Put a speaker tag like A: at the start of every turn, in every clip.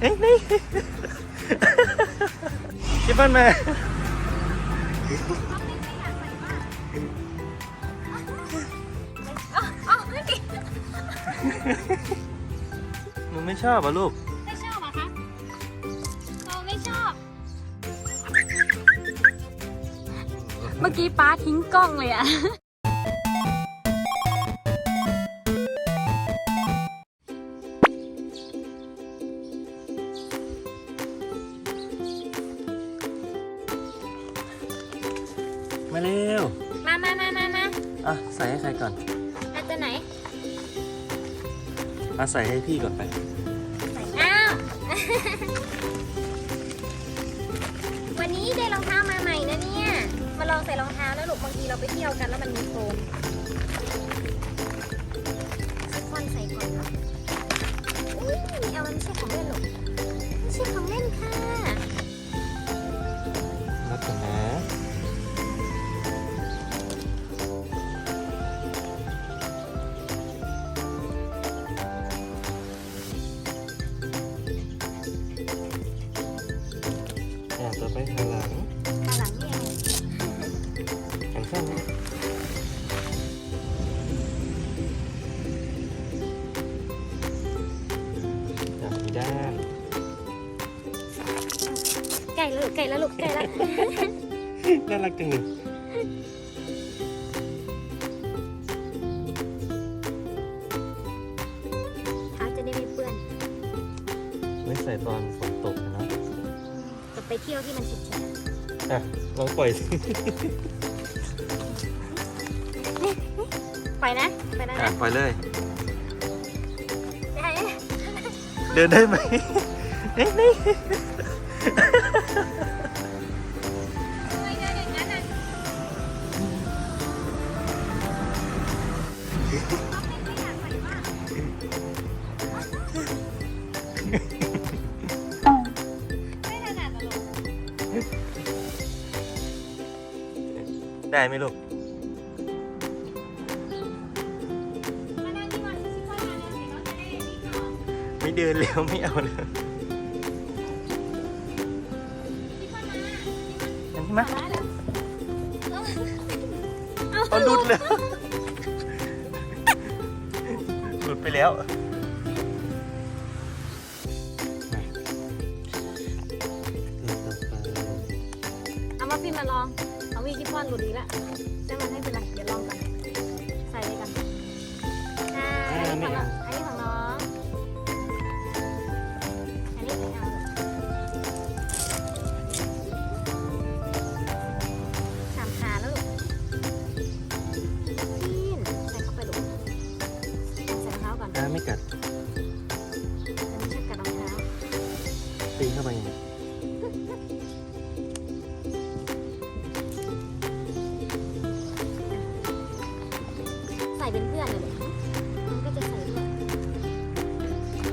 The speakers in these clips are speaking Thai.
A: เอ้ยนี่ชิฟฟ่อนมาหนูไม่ชอบอะลูก
B: ไม่ชอบเหรอคะเราไม่ชอบ เมื่อกี้ป้าทิ้งกล้องเลยอะ
A: มาเร็ว
B: มามามามามา
A: อะ ใส่ให้ใครก่อน
B: เอาตัวไหน
A: มาใส่ให้พี่ก่อนไป
B: อ้าว วันนี้ได้รองเท้ามาใหม่นะเนี่ย มาลองใส่รองเท้าแล้วลูกบางทีเราไปเที่ยวกันแล้วมันมีโฟมค่อนใส่ก่อนครับอุ้ยเอามันไม่ใช่ของเล่นหรอกไม่ใช่ของเล่นค่ะ
A: ไก่
B: แล้วลูกไก่แล้วลูกไก่แล้ว
A: น่ารักจังเลย
B: เท้าจะได้ไม่เปื้อน
A: ไม่ใส่ตอนฝนตกนะ
B: จะไปเที่ยวที่มันแฉะ
A: อะลองปล่อยสิ
B: ๆไปนะไปนะ
A: อะ
B: นะ
A: ปล่อยเลย
B: ได้
A: เดินได้ไหมเอ้ยนี่
B: ทำไมเดินอย่างนั้นอะ ไม่ถนัดเหรอลูก
A: ได้ไหมลูก
B: มานั่งที่วันที่ว่ามาเนี่ยเดี๋ยวเราจะได้นี่ก่อน
A: ไม่เดินเร็วไม่เอาเลย
B: ที่ว่
A: ไหม
B: มาแล้ว
A: เอาหลุดเลยหลุดไปแล้ว
B: เอามาพี่มาลอง เอาวีที่พ่อนหลุดอีกแล้วแต่มันให้เป็นไร เดี๋ยวลองกัน ใส่เลยกันอ่าอันนี้ของ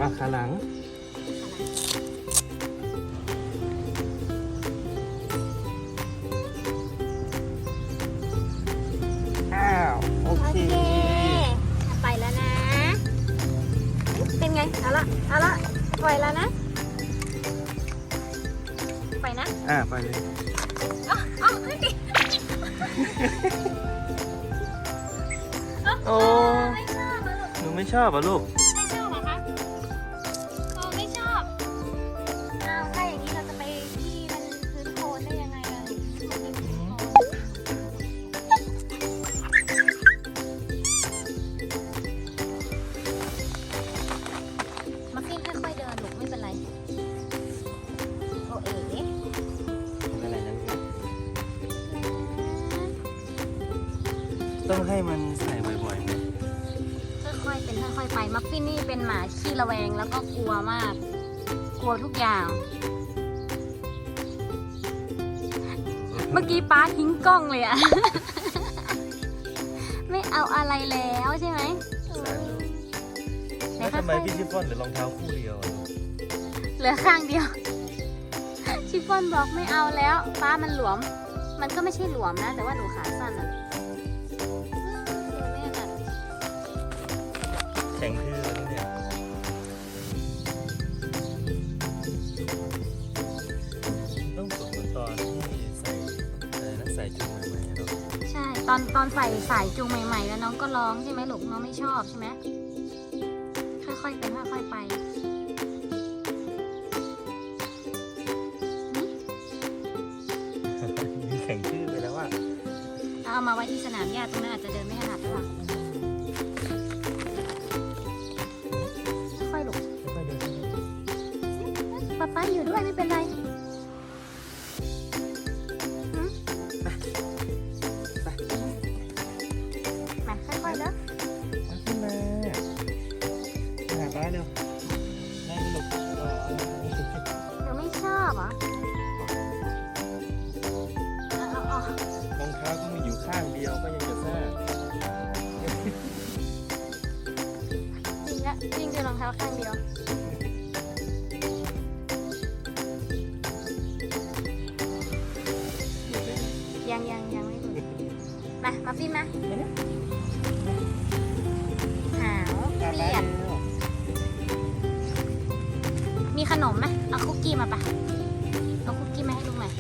B: อะ
A: ขาหลัง อ้าว โอ
B: โอ
A: เค
B: เค ไปแล้วนะ เป็นไง เอาละ เอาละปล่อยแล้วนะ ไปนะ
A: อ่าไปเลย
B: อ๋ออ๋อเฮ้ย
A: โอ้
B: ไม่ชอบอะลูก
A: หนูไม่ชอบอะลูก
B: อเอ๋อะไร
A: นั้นครับต้องให้มันใส่บ่อยๆไหม
B: ค่อยๆเป็นค่อยๆไปมัฟฟินนี่เป็นหมาขี้ระแวงแล้วก็กลัวมาก กลัวทุกอย่าง เมื่อกี้ป้าทิ้งกล้องเลยอะ ไม่เอาอะไรแล้วใช่ไหม
A: สาธุ
B: ไหน
A: แล้ว
B: ค่
A: ทำไม
B: อย
A: พี่ชิฟฟ่อนหรือรองเท้าคู่เดียวอะลูก
B: ๆเหลือข้างเดียว ชิฟฟ่อนบอกไม่เอาแล้ว ฟ้ามันหลวม มันก็ไม่ใช่หลวมนะ แต่ว่าหนูขาสั้นอะแะแข็งทื่อแเนี่ย
A: ต้องฝึกตอนใสอะไรนะใสจุดใหม่
B: ใช่ ตอนตอนใส่สายจูงใหม่ ๆ แล้วน้องก็ร้องใช่ไหมลูกน้องไม่ชอบใช่ไหมค่อยๆเป็นค่อยๆไป เอามาไว้ที่สนามหญ้าตรงนั้นอาจจะเดินไม่ถนัดหรือเปล่าค่อยๆลูก
A: ค่อยๆเดิน
B: ป๊าป๊าอยู่ด้วยไม่เป็นไร มา
A: มา
B: ฟินมาหาวเกลียดมีขนมไหมเอาคุกกี้มาปะเอาคุกกี้มาให้ลุงหน่อย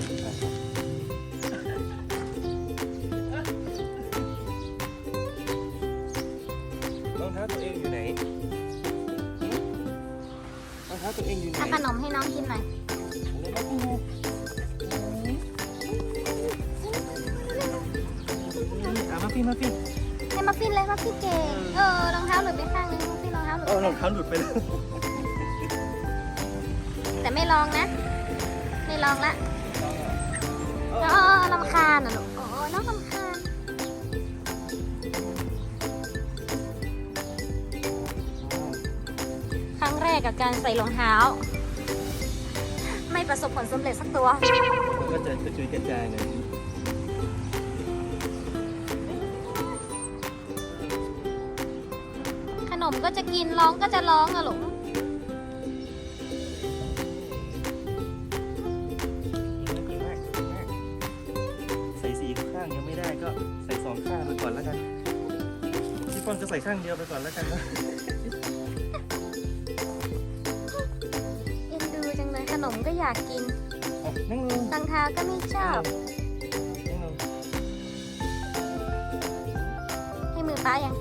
A: รองเท้าตัวเองอยู่ไหนหืมรองเท้าตัวเองอยู่ไหน
B: เอาขนมให้น้องกินหน่อย
A: เอามาพี่มาพี่
B: ให้มาฟินเลยมาฟินเก่งเออรองเท้าหลุดไปข้างนึงมาฟินรองเท้าหลุด
A: โอ้
B: ไป
A: รองเท้าหลุดไปแล้ว
B: แต่ไม่ลองนะ ไม่ลองละอ๋อลำคาญอะลูกโอ้น้องลำคาญครั้งแรกกับการใส่รองเท้า ไม่ประสบผลสำเร็จสักตัว
A: มันก็จะกระจุยกระจายหน่
B: นมก็จะกินร้องก็จะร้องอะลูก
A: ใส่สีข้างยังไม่ได้ก็ใส่สองข้างไปก่อนแล้วกันพี่ฟอนจะใส่ข้างเดียวไปก่อนแล้วกันนะ
B: เอ็นดูจังเลยขนมก็อยากกิน
A: อะนั่งลง
B: รองเท้าก็ไม่ชอบ
A: นั่งลง
B: ให้มือป้ายัง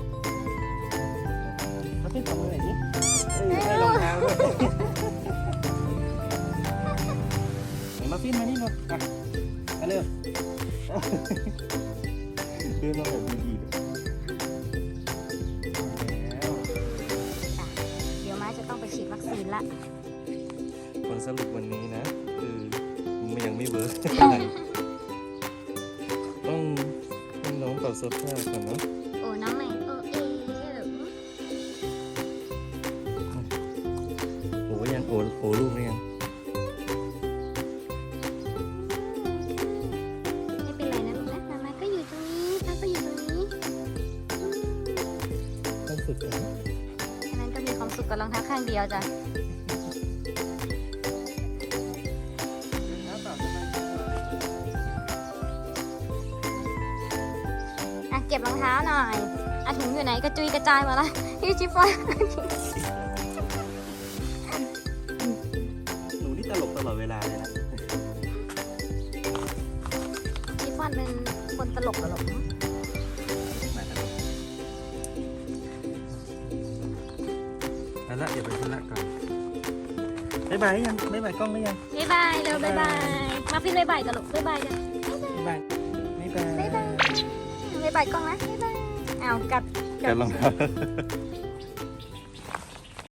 A: มาพี่ทำมือหน่อยดิเอ้ยให้รองเท้าด้วยไหนมาฟินมานี่หน่อยอะมาเร็วเดินมาแบบดีๆแล้ว
B: เดี๋ยวม้าจะต้องไปฉีดวัคซีนละ
A: ผลสรุปวันนี้นะ คือมันยังไม่เวิร์ก ต้องให้น้องปรับสภาพก่อนเนาะ
B: โอ้น้องไหน โอ้
A: ลูกไม่ยัง
B: ไม่เป็นไรนะลูกนะมามาก็อยู่ตรงนี้ป้าก็อยู่ตรงนี้อืม
A: ต้องฝึกนะ
B: อันนั้นก็มีความสุขกับรองเท้าข้างเดียวจ้ะอะเก็บรองเท้าหน่อยอะถุงอยู่ไหนกระจุยกระจายหมาละพี่ชิฟฟอน
A: ตลกตลอดเวลาเลยนะ
B: ชิฟฟ่อนเป็นคนตลกตลก
A: มาครับเอาละเดี๋ยวไปธุระก่อนบ๊ายบายยังบ๊ายบายกล้องหรือยัง
B: บ๊ายบายเร็วบ๊ายบายมาฟินบ๊ายบายกันลูกบ๊ายบายกัน
A: บ๊ายบายบ๊ายบาย
B: บ๊ายบายบ๊ายบายกล้องนะบ๊ายบายเอ้ากัด
A: กันรองเท้า